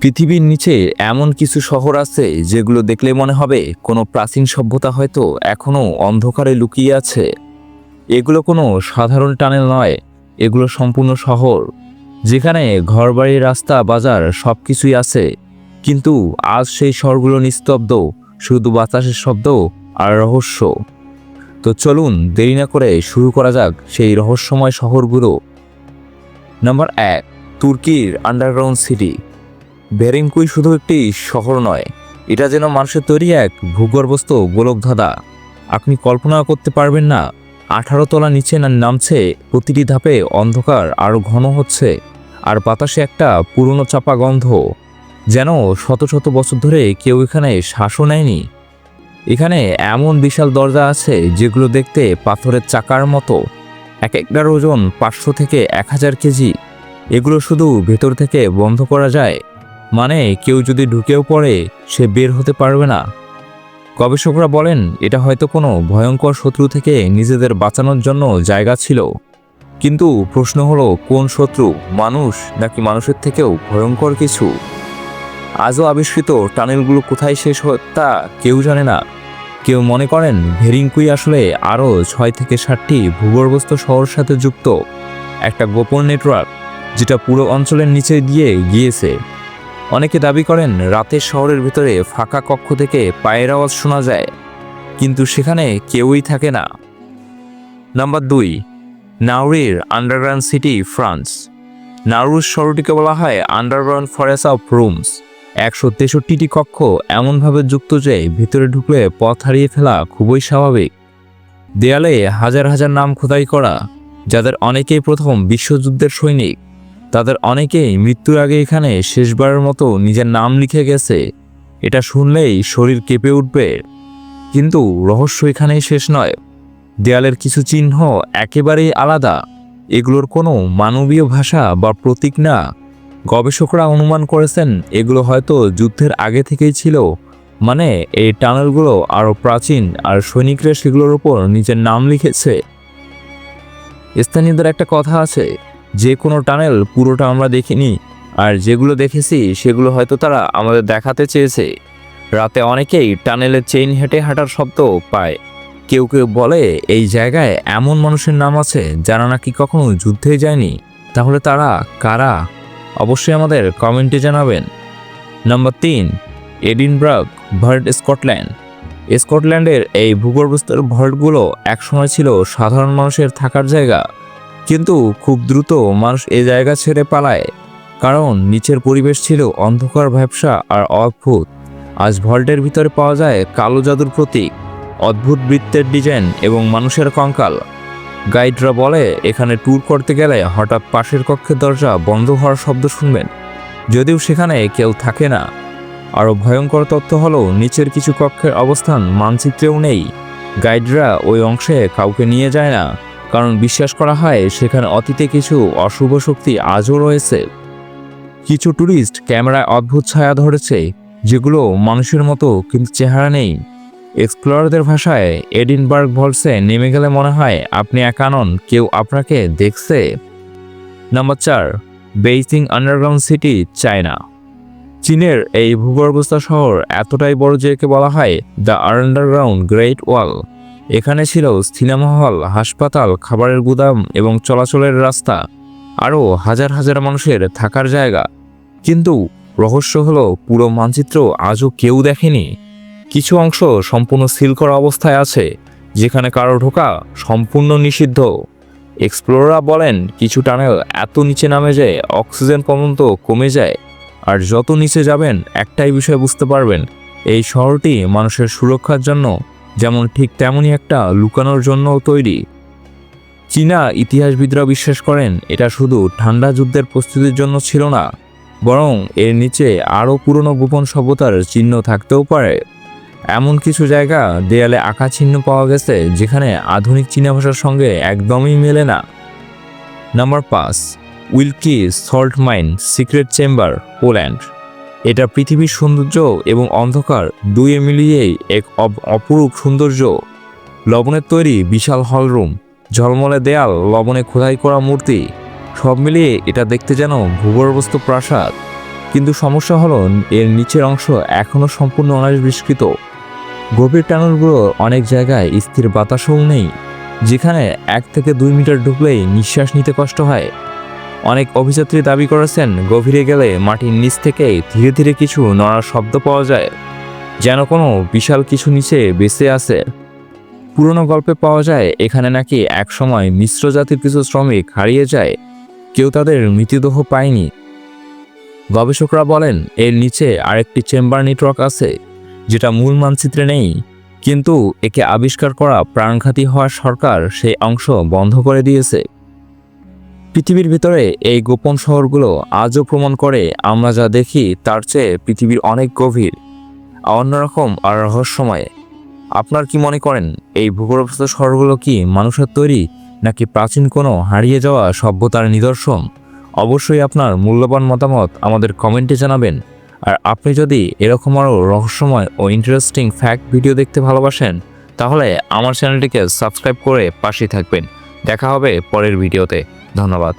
পৃথিবীর নিচে এমন কিছু শহর আছে যেগুলো দেখলে মনে হবে কোনো প্রাচীন সভ্যতা হয়তো এখনও অন্ধকারে লুকিয়ে আছে। এগুলো কোনো সাধারণ টানেল নয়, এগুলো সম্পূর্ণ শহর, যেখানে ঘরবাড়ি রাস্তা, বাজার সব কিছুই আছে। কিন্তু আজ সেই শহরগুলো নিস্তব্ধ, শুধু বাতাসের শব্দ আর রহস্য। তো চলুন দেরি না করে শুরু করা যাক সেই রহস্যময় শহরগুলো। নাম্বার এক, তুর্কির আন্ডারগ্রাউন্ড সিটি। বেরিংকুই শুধু একটি শহর নয়, এটা যেন মানুষের তৈরি এক ভূগর্ভস্থ গোলকধাঁধা। আপনি কল্পনা করতে পারবেন না, আঠারো তলা নিচে নামছে, প্রতিটি ধাপে অন্ধকার আরও ঘন হচ্ছে, আর বাতাসে একটা পুরনো চাপা গন্ধ, যেন শত শত বছর ধরে কেউ এখানে শ্বাসও নেয়নি। এখানে এমন বিশাল দরজা আছে, যেগুলো দেখতে পাথরের চাকার মতো। এক একটার ওজন পাঁচশো থেকে এক হাজার কেজি। এগুলো শুধু ভেতর থেকে বন্ধ করা যায় মানে কেউ যদি ঢুকেও পড়ে, সে বের হতে পারবে না। গবেষকরা বলেন, এটা হয়তো কোনো ভয়ঙ্কর শত্রু থেকে নিজেদের বাঁচানোর জন্য জায়গা ছিল। কিন্তু প্রশ্ন হলো, কোন শত্রু, মানুষ, নাকি মানুষের থেকেও ভয়ঙ্কর কিছু? আজও আবিষ্কৃত টানেলগুলো কোথায় শেষ তা কেউ জানে না। কেউ মনে করেন ভেরিংকুই আসলে আরও ছয় থেকে ষাটটি ভূগর্ভস্থ শহর সাথে যুক্ত। একটা গোপন নেটওয়ার্ক, যেটা পুরো অঞ্চলের নিচে দিয়ে গিয়েছে। অনেকে দাবি করেন রাতের শহরের ভিতরে ফাঁকা কক্ষ থেকে পায়ের আওয়াজ শোনা যায়, কিন্তু সেখানে কেউই থাকে না। নাম্বার দুই নাউরির আন্ডারগ্রাউন্ড সিটি, ফ্রান্স। নাউরুস শহরটিকে বলা হয় আন্ডারগ্রাউন্ড ফরেস্ট অফ রুমস। একশো তেষট্টিটি কক্ষ এমনভাবে যুক্ত যে ভিতরে ঢুকলে পথ হারিয়ে ফেলা খুবই স্বাভাবিক। দেয়ালে হাজার হাজার নাম খোদাই করা, যাদের অনেকেই প্রথম বিশ্বযুদ্ধের সৈনিক। তাদের অনেকেই মৃত্যুর আগে এখানে শেষবারের মতো নিজের নাম লিখে গেছে। এটা শুনলেই শরীর কেঁপে উঠবে। কিন্তু রহস্য এখানেই শেষ নয়। দেয়ালের কিছু চিহ্ন একেবারেই আলাদা। এগুলোর কোনো মানবীয় ভাষা বা প্রতীক না। গবেষকরা অনুমান করেছেন এগুলো হয়তো যুদ্ধের আগে থেকেই ছিল। মানে এই টানেলগুলো আরও প্রাচীন আর সৈনিকরা সেগুলোর ওপর নিজের নাম লিখেছে। স্থানীয়দের একটা কথা আছে। যে কোনো টানেল পুরোটা আমরা দেখিনি, আর যেগুলো দেখেছি সেগুলো হয়তো তারা আমাদের দেখাতে চেয়েছে। রাতে অনেকেই টানেলের চেইন হেঁটে হাঁটার শব্দ পায়। কেউ কেউ বলে, এই জায়গায় এমন মানুষের নাম আছে যারা নাকি কখনো যুদ্ধে যায়নি। তাহলে তারা কারা? অবশ্যই আমাদের কমেন্টে জানাবেন। নাম্বার তিন, এডিনব্রাগ ভার্ড স্কটল্যান্ড। স্কটল্যান্ডের এই ভূগর্ভস্থের ভার্টগুলো একসময় ছিল সাধারণ মানুষের থাকার জায়গা। কিন্তু খুব দ্রুত মানুষ এ জায়গা ছেড়ে পালায়, কারণ নিচের পরিবেশ ছিল অন্ধকার ব্যবসা আর অদ্ভুত। আজ ভল্টের ভিতরে পাওয়া যায় কালো জাদুর প্রতীক, অদ্ভুত বৃত্তের ডিজাইন এবং মানুষের কঙ্কাল। গাইডরা বলে, এখানে ট্যুর করতে গেলে হঠাৎ পাশের কক্ষের দরজা বন্ধ হওয়ার শব্দ শুনবেন, যদিও সেখানে কেউ থাকে না। আরও ভয়ঙ্কর তথ্য হলো, নিচের কিছু কক্ষের অবস্থান মানচিত্রেও নেই। গাইডরা ওই অংশে কাউকে নিয়ে যায় না। কারণ বিশ্বাস করা হয় সেখানে অতীতে কিছু অশুভ শক্তি আজও রয়েছে। কিছু ট্যুরিস্ট ক্যামেরায় অদ্ভুত ছায়া ধরেছে, যেগুলো মানুষের মতো কিন্তু চেহারা নেই। এক্সপ্লোরারদের ভাষায় এডিনবার্গ ভলসে নেমে গেলে মনে হয় আপনি একা নন, কেউ আপনাকে দেখছে। নাম্বার চার, বেইজিং আন্ডারগ্রাউন্ড সিটি, চায়না। চীনের এই ভূগর্ভস্থ শহর এতটাই বড় যে একে বলা হয় দ্য আন্ডারগ্রাউন্ড গ্রেট ওয়াল। এখানে ছিল সিনেমা হল, হাসপাতাল, খাবারের গুদাম এবং চলাচলের রাস্তা। আরও হাজার হাজার মানুষের থাকার জায়গা। কিন্তু রহস্য হলো, পুরো মানচিত্র আজও কেউ দেখেনি। কিছু অংশ সম্পূর্ণ সিল করা অবস্থায় আছে, যেখানে কারও ঢোকা সম্পূর্ণ নিষিদ্ধ। এক্সপ্লোরাররা বলেন, কিছু টানেল এত নিচে নামে যে অক্সিজেন পর্যন্ত কমে যায়। আর যত নিচে যাবেন, একটাই বিষয় বুঝতে পারবেন, এই শহরটি মানুষের সুরক্ষার জন্য যেমন ঠিক তেমনই একটা লুকানোর জন্য তৈরি। চীনা ইতিহাসবিদরা বিশ্বাস করেন, এটা শুধু ঠান্ডা যুদ্ধের প্রস্তুতির জন্য ছিল না, বরং এর নিচে আরও পুরনো গোপন সভ্যতার চিহ্ন থাকতেও পারে। এমন কিছু জায়গা দেয়ালে আঁকা চিহ্ন পাওয়া গেছে, যেখানে আধুনিক চীনা ভাষার সঙ্গে একদমই মেলে না। নাম্বার পাঁচ, উইলকি salt mine secret chamber, Poland. এটা পৃথিবীর সৌন্দর্য এবং অন্ধকার দুয়ে মিলিয়েই এক অপ- অপরূপ সৌন্দর্য। লবণের তৈরি বিশাল হলরুম, ঝলমলে দেয়াল, লবণে খোদাই করা মূর্তি, সব মিলিয়ে এটা দেখতে যেন ভূগর্ভস্থ প্রাসাদ। কিন্তু সমস্যা হলো, এর নিচের অংশ এখনও সম্পূর্ণ অনাবিষ্কৃত। গভীর টানেলগুলো অনেক জায়গায় স্থির বাতাসও নেই, যেখানে এক থেকে দুই মিটার ঢুকলেই নিঃশ্বাস নিতে কষ্ট হয়। অনেক অভিযাত্রী দাবি করেছেন, গভীরে গেলে মাটির নিচ থেকে ধীরে ধীরে কিছু নড়ার শব্দ পাওয়া যায়, যেন কোনো বিশাল কিছু নিচে বেঁচে আছে। পুরনো গল্পে পাওয়া যায়, এখানে নাকি একসময় মিশ্র জাতির কিছু শ্রমিক হারিয়ে যায়, কেউ তাদের মৃতদেহ পায়নি। গবেষকরা বলেন, এর নিচে আরেকটি চেম্বার নেটওয়ার্ক আছে, যেটা মূল মানচিত্রে নেই, কিন্তু একে আবিষ্কার করা প্রাণঘাতী হওয়া সরকার সেই অংশ বন্ধ করে দিয়েছে। পৃথিবীর ভিতরে এই গোপন শহরগুলো আজও প্রমাণ করে, আমরা যা দেখি তার চেয়ে পৃথিবীর অনেক গভীর। অন্যরকম আর রহস্যময়। আপনার কি মনে করেন, এই ভূগর্ভস্থ শহরগুলো কি মানুষের তৈরি, নাকি প্রাচীন কোনো হারিয়ে যাওয়া সভ্যতার নিদর্শন? অবশ্যই আপনার মূল্যবান মতামত আমাদের কমেন্টে জানাবেন। আর আপনি যদি এরকম আরও রহস্যময় ও ইন্টারেস্টিং ফ্যাক্ট ভিডিও দেখতে ভালোবাসেন, তাহলে আমার চ্যানেলটিকে সাবস্ক্রাইব করে পাশে থাকবেন। দেখা হবে পরের ভিডিওতে ধন্যবাদ।